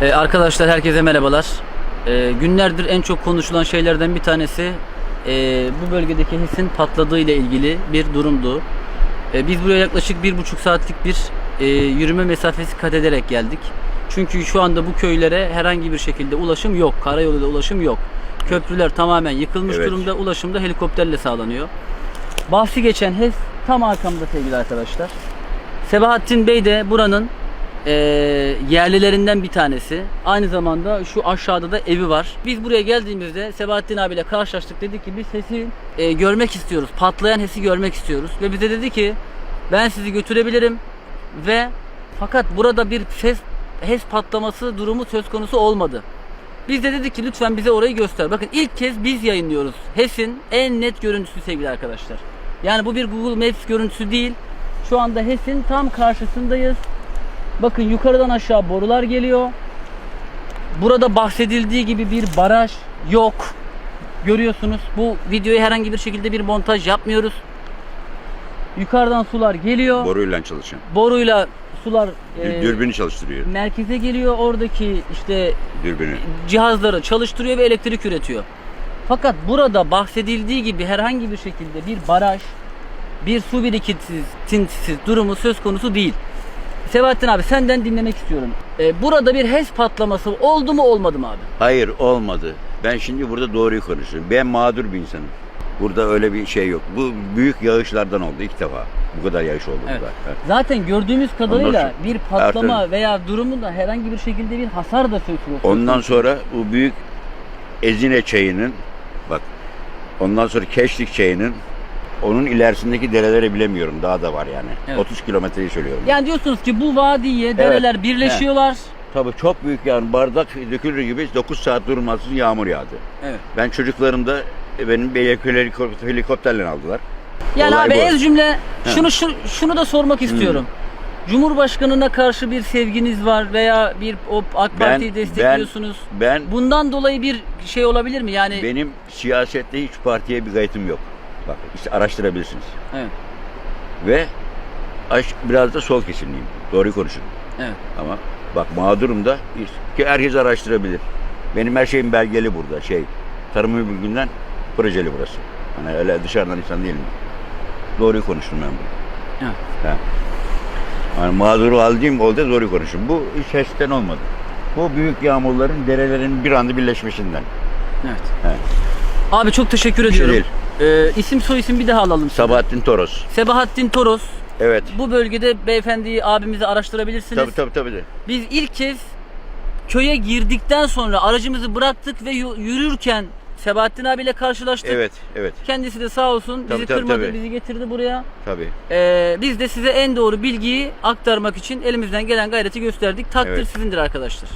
Ee, arkadaşlar herkese merhabalar. Ee, günlerdir en çok konuşulan şeylerden bir tanesi ee, bu bölgedeki HES'in patladığı ile ilgili bir durumdu. Ee, biz buraya yaklaşık bir buçuk saatlik bir ee, yürüme mesafesi kat ederek geldik. Çünkü şu anda bu köylere herhangi bir şekilde ulaşım yok. Karayoluyla ulaşım yok. Köprüler tamamen yıkılmış Evet. durumda. Ulaşım da helikopterle sağlanıyor. Bahsi geçen HES tam arkamda sevgili arkadaşlar. Sebahattin Bey de buranın eee, yerlilerinden bir tanesi. Aynı zamanda şu aşağıda da evi var. Biz buraya geldiğimizde Sebahattin abiyle karşılaştık. Dedik ki biz HES'i eee, görmek istiyoruz. Patlayan HES'i görmek istiyoruz. Ve bize dedi ki ben sizi götürebilirim ve fakat burada bir ses HES patlaması durumu söz konusu olmadı. Biz de dedik ki lütfen bize orayı göster. Bakın ilk kez biz yayınlıyoruz. HES'in en net görüntüsü sevgili arkadaşlar. Yani bu bir Google Maps görüntüsü değil. Şu anda HES'in tam karşısındayız. Bakın yukarıdan aşağı borular geliyor. Burada bahsedildiği gibi bir baraj yok. Görüyorsunuz. Bu videoya herhangi bir şekilde bir montaj yapmıyoruz. Yukarıdan sular geliyor. Boruyla çalışan. Boruyla sular e, Dürbünü çalıştırıyor. merkeze geliyor. Oradaki işte Dürbünü. cihazları çalıştırıyor ve elektrik üretiyor. Fakat burada bahsedildiği gibi herhangi bir şekilde bir baraj, bir su birikintisi durumu söz konusu değil. Sebahattin abi senden dinlemek istiyorum. Ee, burada bir HES patlaması oldu mu olmadı mı abi? Hayır olmadı. Ben şimdi burada doğruyu konuşuyorum. Ben mağdur bir insanım. Burada öyle bir şey yok. Bu büyük yağışlardan oldu ilk defa. Bu kadar yağış oldu Evet. burada. Evet. Zaten gördüğümüz kadarıyla sonra- bir patlama Artı- veya durumunda herhangi bir şekilde bir hasar da söz konusu. Ondan sonra bu büyük Ezine çayının bak ondan sonra Keşlik çayının onun ilerisindeki dereleri bilemiyorum. Daha da var yani. Evet. 30 kilometreyi söylüyorum. Yani diyorsunuz ki bu vadiye dereler birleşiyorlar. Tabii çok büyük yani bardak dökülür gibi 9 saat durmasız yağmur yağdı. Evet. Ben çocuklarım da e, benim helikopterle aldılar. Yani Olay abi bu. ez cümle şunu şu, şunu da sormak istiyorum. Cumhurbaşkanına karşı bir sevginiz var veya bir o AK Ben- Parti'yi destekliyorsunuz. Ben Bundan dolayı bir şey olabilir mi? Yani benim siyasette hiç partiye bir kayıtım yok. Bak işte araştırabilirsiniz. Evet. Ve aş- biraz da sol kesimliyim. Doğruyu konuşun. Evet. Ama bak mağdurum da ki herkes araştırabilir. Benim her şeyim belgeli burada. Şey, tarım bilginden projeli burası. Hani öyle dışarıdan insan değilim. Doğruyu konuştum ben bunu. Evet. Ha. Yani mağduru aldığım oldu doğruyu konuşun. Bu hiç HES'ten olmadı. Bu büyük yağmurların, derelerin bir anda birleşmesinden. Evet. Evet. Abi çok teşekkür Bir şey ediyorum. Ee, isim soy isim bir daha alalım. Sabahattin Toros. Sebahattin Toros. Evet. Bu bölgede beyefendiyi abimizi araştırabilirsiniz. Tabii tabii tabii. de. Biz ilk kez köye girdikten sonra aracımızı bıraktık ve yürürken Sebahattin abiyle karşılaştık. Evet, evet. Kendisi de sağ olsun bizi Tabii, tabii, kırmadı, tabii. bizi getirdi buraya. Tabii. Ee, biz de size en doğru bilgiyi aktarmak için elimizden gelen gayreti gösterdik. Takdir Evet. sizindir arkadaşlar.